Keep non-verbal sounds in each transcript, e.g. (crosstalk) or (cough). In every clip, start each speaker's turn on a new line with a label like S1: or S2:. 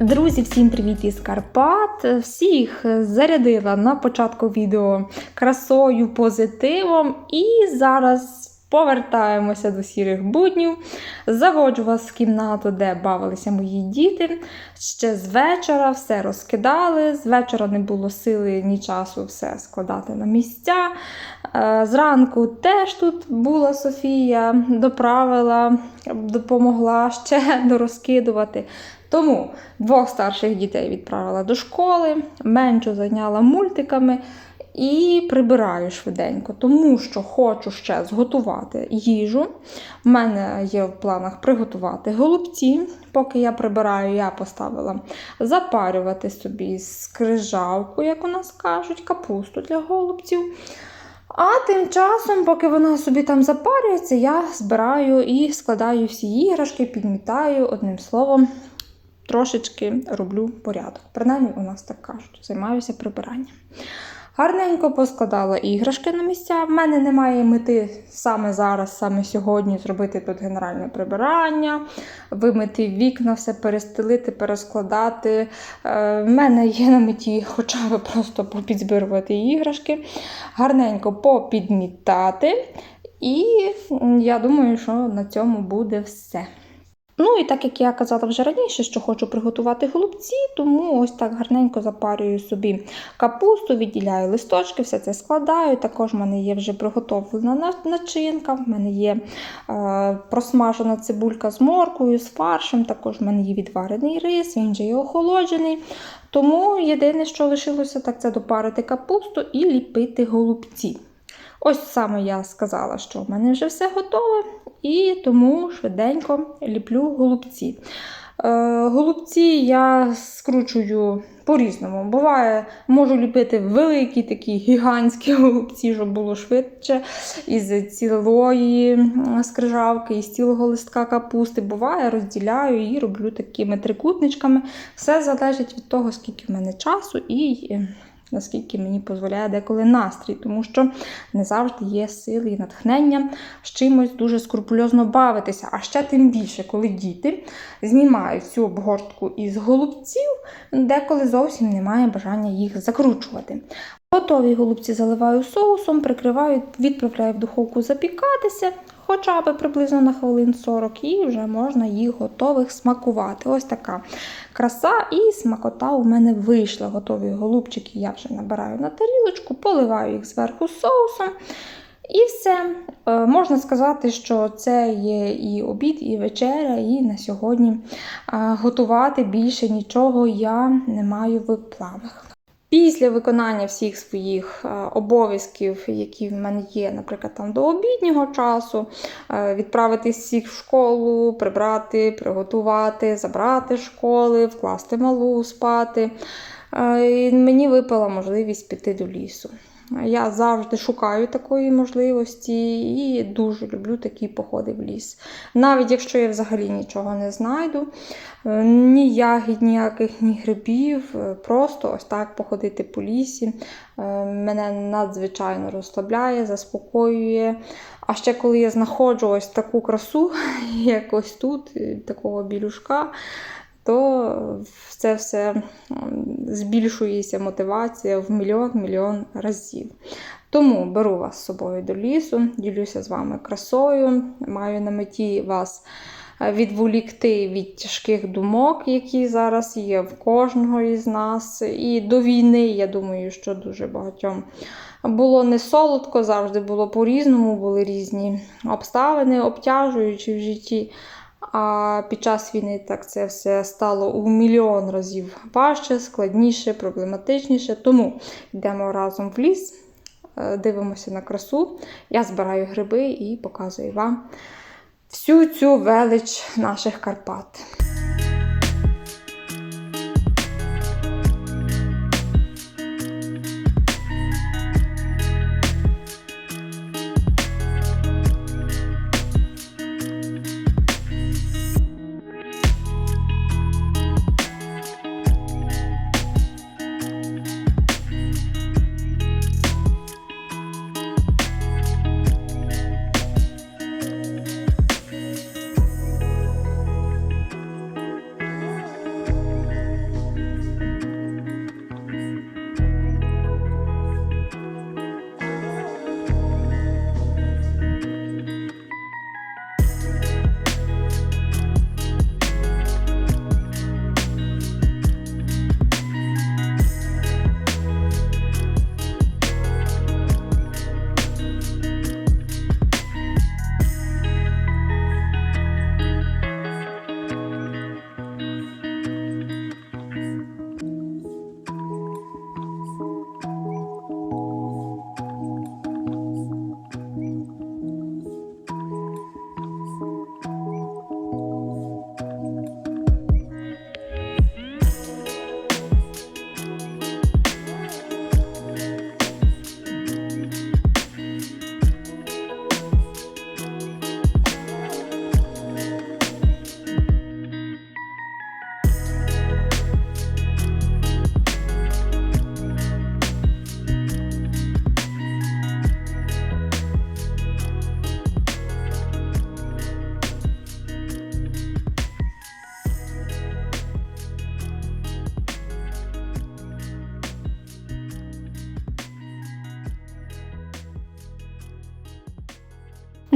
S1: Друзі, всім привіт із Карпат! Всіх зарядила на початку відео красою, позитивом. І зараз повертаємося до сірих буднів. Заводжу вас в кімнату, де бавилися мої діти. Ще з вечора все розкидали. З вечора не було сили ні часу все складати на місця. Е, Зранку теж тут була Софія, доправила, допомогла ще (laughs) дорозкидувати. Тому двох старших дітей відправила до школи, меншу зайняла мультиками і прибираю швиденько, тому що хочу ще зготувати їжу. У мене є в планах приготувати голубці. Поки я прибираю, я поставила запарювати собі скрижавку, як у нас кажуть, капусту для голубців. А тим часом, поки вона собі там запарюється, я збираю і складаю всі іграшки, підмітаю одним словом трошечки роблю порядок. Принаймні, у нас так кажуть, займаюся прибиранням. Гарненько поскладала іграшки на місця. В мене немає мети саме зараз, саме сьогодні зробити тут генеральне прибирання, вимити вікна, все перестелити, перескладати. Е, В мене є на меті хоча б просто попідзбирувати іграшки, гарненько попідмітати. І я думаю, що на цьому буде все. Ну і так як я казала вже раніше, що хочу приготувати голубці, тому ось так гарненько запарюю собі капусту, відділяю листочки, все це складаю. Також в мене є вже приготовлена начинка, в мене є е, просмажена цибулька з моркою, з фаршем, також в мене є відварений рис, він же є охолоджений. Тому єдине, що лишилося, так це допарити капусту і ліпити голубці. Ось саме я сказала, що в мене вже все готове, і тому швиденько ліплю голубці. Е, голубці я скручую по-різному. Буває, можу ліпити великі такі гігантські голубці, щоб було швидше, із цілої скрижавки, із цілого листка капусти. Буває, розділяю і роблю такими трикутничками. Все залежить від того, скільки в мене часу і наскільки мені дозволяє деколи настрій, тому що не завжди є сили і натхнення з чимось дуже скрупульозно бавитися. А ще тим більше, коли діти знімають цю обгортку із голубців, деколи зовсім немає бажання їх закручувати. Готові голубці заливаю соусом, прикриваю, відправляю в духовку запікатися. Хоча б приблизно на хвилин 40, і вже можна їх готових смакувати. Ось така краса і смакота у мене вийшла. Готові голубчики я вже набираю на тарілочку, поливаю їх зверху соусом. І все. Е, Можна сказати, що це є і обід, і вечеря, і на сьогодні е, готувати більше нічого я не маю в планах. Після виконання всіх своїх е, обов'язків, які в мене є, наприклад, там до обіднього часу, е, відправити всіх в школу, прибрати, приготувати, забрати школи, вкласти малу спати. е, Мені випала можливість піти до лісу. Я завжди шукаю такої можливості і дуже люблю такі походи в ліс. Навіть якщо я взагалі нічого не знайду, е, ні ягід, ніяких, ні грибів, е, просто ось так походити по лісі. е, Мене надзвичайно розслабляє, заспокоює. А ще коли я знаходжу ось таку красу, (laughs) як ось тут, такого білюшка, то це все збільшується мотивація в мільйон-мільйон разів. Тому беру вас з собою до лісу, ділюся з вами красою, маю на меті вас е, відволікти від тяжких думок, які зараз є в кожного із нас. І до війни, я думаю, що дуже багатьом було не солодко, завжди було по-різному, були різні обставини, обтяжуючі в житті. А під час війни так це все стало у мільйон разів важче, складніше, проблематичніше. Тому йдемо разом в ліс, е, дивимося на красу. Я збираю гриби і показую вам всю цю велич наших Карпат.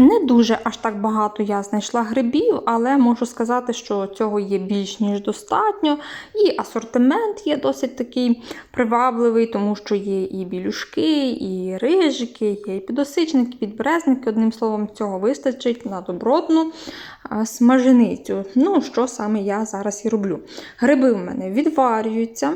S1: Не дуже аж так багато я знайшла грибів, але можу сказати, що цього є більш ніж достатньо. І асортимент є досить такий привабливий, тому що є і білюшки, і рижики, є і підосичники, підберезники. Одним словом, цього вистачить на добротну смаженицю. Ну, що саме я зараз і роблю. Гриби в мене відварюються.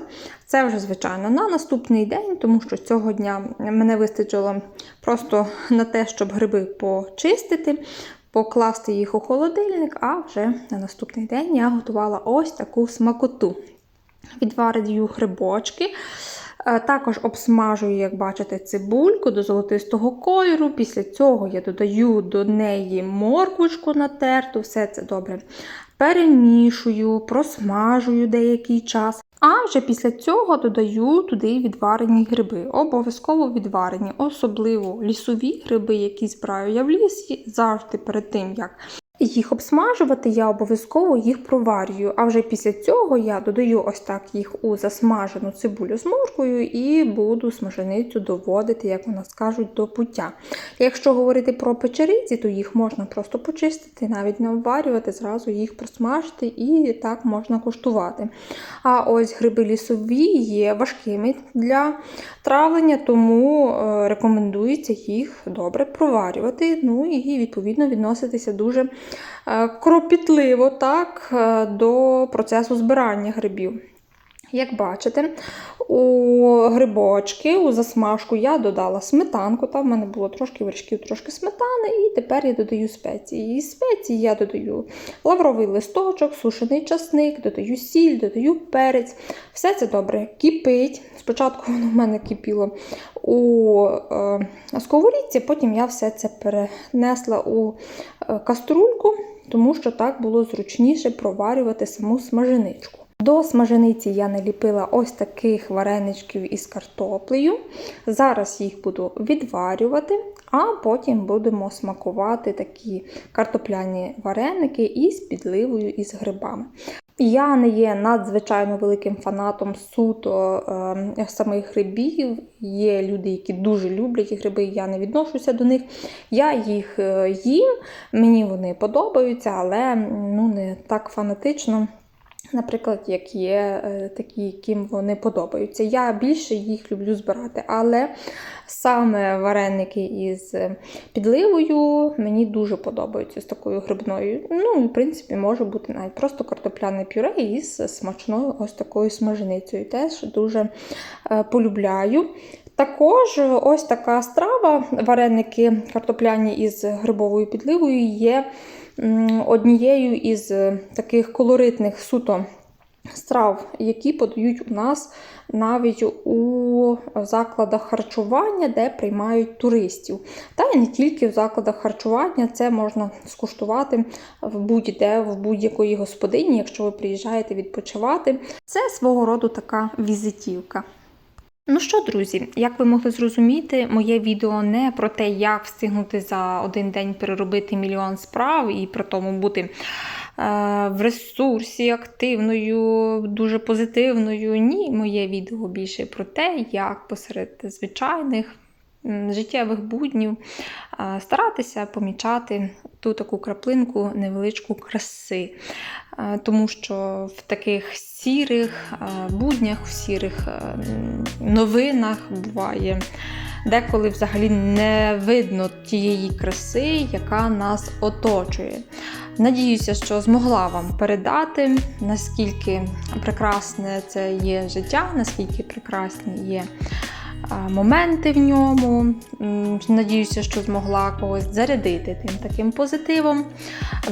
S1: Це вже, звичайно, на наступний день, тому що цього дня мене вистачило просто на те, щоб гриби почистити, покласти їх у холодильник, а вже на наступний день я готувала ось таку смакоту. Відварюю грибочки. Е, Також обсмажую, як бачите, цибульку до золотистого кольору. Після цього я додаю до неї морквочку натерту, все це добре перемішую, просмажую деякий час. А вже після цього додаю туди відварені гриби. Обов'язково відварені, особливо лісові гриби, які збираю я в лісі, завжди перед тим, як їх обсмажувати, я обов'язково їх проварюю. А вже після цього я додаю ось так їх у засмажену цибулю з морквою і буду смаженицю доводити, як у нас кажуть, до пуття. Якщо говорити про печериці, то їх можна просто почистити, навіть не обварювати, зразу їх просмажити і так можна куштувати. А ось гриби лісові є важкими для травлення, тому е, рекомендується їх добре проварювати. Ну і відповідно відноситися дуже кропітливо так, е, до процесу збирання грибів. Як бачите, у грибочки, у засмажку я додала сметанку. Там в мене було трошки вершків, трошки сметани, і тепер я додаю спеції. І спеції я додаю лавровий листочок, сушений часник, додаю сіль, додаю перець. Все це добре кипить. Спочатку воно в мене кипіло у е, сковорідці, потім я все це перенесла у е, каструльку, тому що так було зручніше проварювати саму смаженичку. До смажениці я наліпила ось таких вареничків із картоплею. Зараз їх буду відварювати, а потім будемо смакувати такі картопляні вареники із підливою і з грибами. Я не є надзвичайно великим фанатом суто е, самих грибів. Є люди, які дуже люблять гриби, я не відношуся до них. Я їх е, їм, мені вони подобаються, але ну, не так фанатично. Наприклад, як є е, такі, яким вони подобаються. Я більше їх люблю збирати, але саме вареники із підливою мені дуже подобаються з такою грибною. Ну, в принципі, може бути навіть просто картопляне пюре із смачною ось такою смаженицею. Теж дуже е, полюбляю. Також ось така страва, вареники картопляні із грибовою підливою є однією із таких колоритних суто страв, які подають у нас навіть у закладах харчування, де приймають туристів. Та й не тільки в закладах харчування, це можна скуштувати в будь-де, в будь-якої господині, якщо ви приїжджаєте відпочивати. Це свого роду така візитівка. Ну що, друзі, як ви могли зрозуміти, моє відео не про те, як встигнути за один день переробити мільйон справ і при тому бути е, в ресурсі активною, дуже позитивною. Ні, моє відео більше про те, як посеред звичайних життєвих буднів старатися помічати ту таку краплинку невеличку краси. Тому що в таких сірих буднях, в сірих новинах буває деколи взагалі не видно тієї краси, яка нас оточує. Надіюся, що змогла вам передати, наскільки прекрасне це є життя, наскільки прекрасні є моменти в ньому. Надіюся, що змогла когось зарядити тим таким позитивом,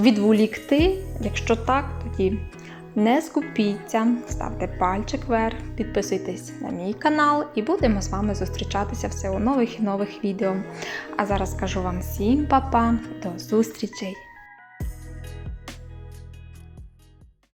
S1: відволікти. Якщо так, тоді не скупіться, ставте пальчик вверх, підписуйтесь на мій канал і будемо з вами зустрічатися все у нових і нових відео. А зараз кажу вам всім па-па, до зустрічей!